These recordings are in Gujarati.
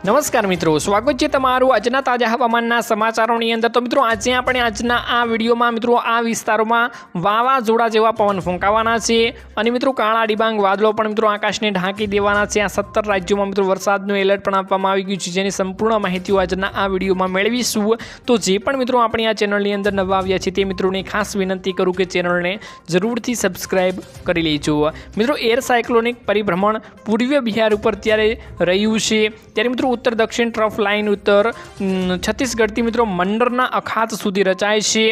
નમસ્કાર મિત્રો, સ્વાગત છે તમારું આજના તાજા હવામાનના સમાચારોની અંદર. તો મિત્રો, આજે આપણે આજના આ વિડીયોમાં મિત્રો, આ વિસ્તારોમાં વાવાઝોડા જેવા પવન ફૂંકાવાના છે. અને મિત્રો, કાળા ડિબાંગ વાદળો પણ મિત્રો આકાશને ઢાંકી દેવાના છે. આ સત્તર રાજ્યોમાં મિત્રો વરસાદનું એલર્ટ પણ આપવામાં આવી ગયું છે, જેની સંપૂર્ણ માહિતીઓ આજના આ વિડીયોમાં મેળવીશું. તો જે પણ મિત્રો આપણી આ ચેનલની અંદર નવા આવ્યા છે, તે મિત્રોને ખાસ વિનંતી કરું કે ચેનલને જરૂરથી સબસ્ક્રાઈબ કરી લેજો. મિત્રો, એર સાયક્લોનિક પરિભ્રમણ પૂર્વીય બિહાર ઉપર ત્યારે રહ્યું છે. ત્યારે મિત્રો ઉત્તર, દક્ષિણ ટ્રફ લાઇન ઉત્તર છત્તીસગઢથી મિત્રો મંડરના અખાત સુધી રચાય છે.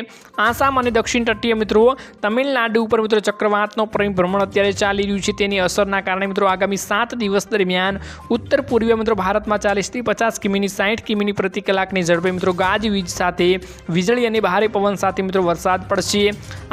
આસામ અને દક્ષિણ તટીય મિત્રો તમિલનાડુ ઉપર મિત્રો ચક્રવાતનો પરિભ્રમણ અત્યારે ચાલી રહ્યું છે. તેની અસરના કારણે મિત્રો આગામી સાત દિવસ દરમિયાન ઉત્તર પૂર્વીય મિત્રો ભારતમાં ચાલીસથી પચાસ કિમીની સાઠ કિમીની પ્રતિ કલાકની ઝડપે મિત્રો ગાજવીજ સાથે વીજળી અને ભારે પવન સાથે મિત્રો વરસાદ પડશે.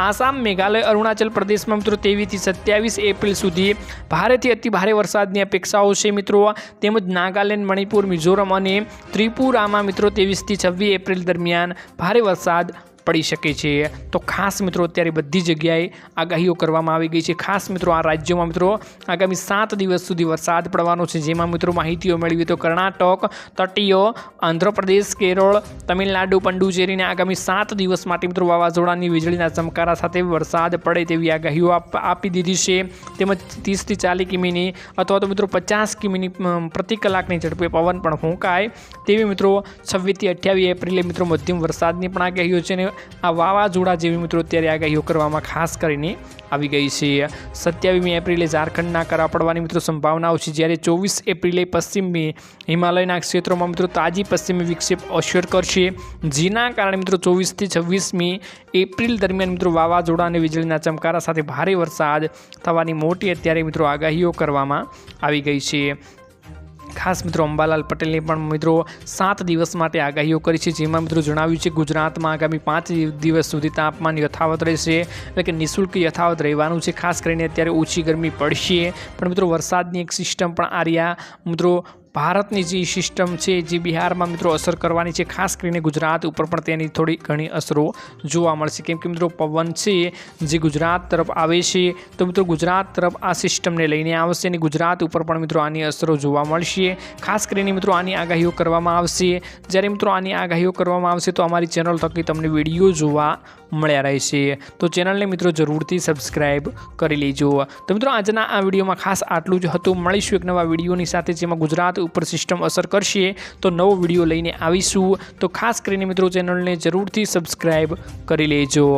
આસામ, મેઘાલય, અરુણાચલ પ્રદેશમાં મિત્રો તેવીથી સત્યાવીસ એપ્રિલ સુધી ભારેથી અતિ ભારે વરસાદની અપેક્ષાઓ છે મિત્રો. તેમજ નાગાલેન્ડ, મણિપુર મિઝોરમ અને ત્રિપુરામાં મિત્રો ત્રેવીસથી છવ્વીસ એપ્રિલ દરમિયાન ભારે વરસાદ પડી શકે છે. તો ખાસ મિત્રો, અત્યારે બધી જગ્યાએ આગાહીઓ કરવામાં આવી ગઈ છે. ખાસ મિત્રો, આ રાજ્યોમાં મિત્રો, આગામી સાત દિવસ સુધી વરસાદ પડવાનો છે. જેમાં મિત્રો, માહિતીઓ મેળવી તો કર્ણાટક, તટીય, આંધ્રપ્રદેશ, કેરળ, તમિલનાડુ, પંડુચેરીને આગામી સાત દિવસ માટે મિત્રો, વાવાઝોડાની વીજળીના ચમકારા સાથે વરસાદ પડે તેવી આગાહીઓ આપ- દીધી છે. તેમજ ત્રીસથી ચાલીસ કિમીની અથવા તો મિત્રો, પચાસ કિમીની પ્રતિ કલાકની ઝડપે પવન પણ ફૂંકાય. તેવી મિત્રો, છવ્વીસથી અઠ્યાવીસ એપ્રિલે મિત્રો, મધ્યમ વરસાદની પણ આગાહીઓ છે ને આ વાવાઝોડા જેવી મિત્રો અત્યારે આગાહીઓ કરવામાં ખાસ કરીને આવી ગઈ છે. સત્યાવીસમી એપ્રિલે ઝારખંડના કરા પડવાની મિત્રો સંભાવનાઓ છે. જ્યારે ચોવીસ એપ્રિલે પશ્ચિમી હિમાલયના ક્ષેત્રોમાં મિત્રો તાજી પશ્ચિમી વિક્ષેપ અસર કરશે. જેના કારણે મિત્રો ચોવીસથી છવ્વીસમી એપ્રિલ દરમિયાન મિત્રો વાવાઝોડા અને વીજળીના ચમકારા સાથે ભારે વરસાદ થવાની મોટી અત્યારે મિત્રો આગાહીઓ કરવામાં આવી ગઈ છે. ખાસ મિત્રો અંબાલાલ પટેલની પણ મિત્રો સાત દિવસ માટે આગાહીઓ કરી છે, જેમાં મિત્રો જણાવ્યું છે, ગુજરાતમાં આગામી પાંચ દિવસ સુધી તાપમાન યથાવત રહેશે, એટલે કે નિઃશુલ્ક યથાવત રહેવાનું છે. ખાસ કરીને અત્યારે ઓછી ગરમી પડશે. પણ મિત્રો વરસાદની એક સિસ્ટમ પણ આ રહ્યા. મિત્રો ભારતની જે સિસ્ટમ છે, જે બિહારમાં મિત્રો અસર કરવાની છે, ખાસ કરીને ગુજરાત ઉપર પણ તેની થોડી ઘણી અસરો જોવા મળશે. કેમ કે મિત્રો પવન છે, જે ગુજરાત તરફ આવે છે, તો મિત્રો ગુજરાત તરફ આ સિસ્ટમને લઈને આવશે અને ગુજરાત ઉપર પણ મિત્રો આની અસરો જોવા મળશે. ખાસ કરીને મિત્રો આની આગાહીઓ કરવામાં આવશે. જ્યારે મિત્રો આની આગાહીઓ કરવામાં આવશે, તો અમારી ચેનલ થકી તમને વીડિયો જોવા મળ્યા રહેશે. તો ચેનલને મિત્રો જરૂરથી સબસ્ક્રાઈબ કરી લેજો. તો મિત્રો આજના આ વિડીયોમાં ખાસ આટલું જ હતું. મળીશું એક નવા વિડીયોની સાથે જેમાં ગુજરાત ઉપર સિસ્ટમ અસર કરશે. તો નવો વીડિયો લઈને આવીશું. તો ખાસ કરીને મિત્રો ચેનલને જરૂરથી સબસ્ક્રાઈબ કરી લેજો.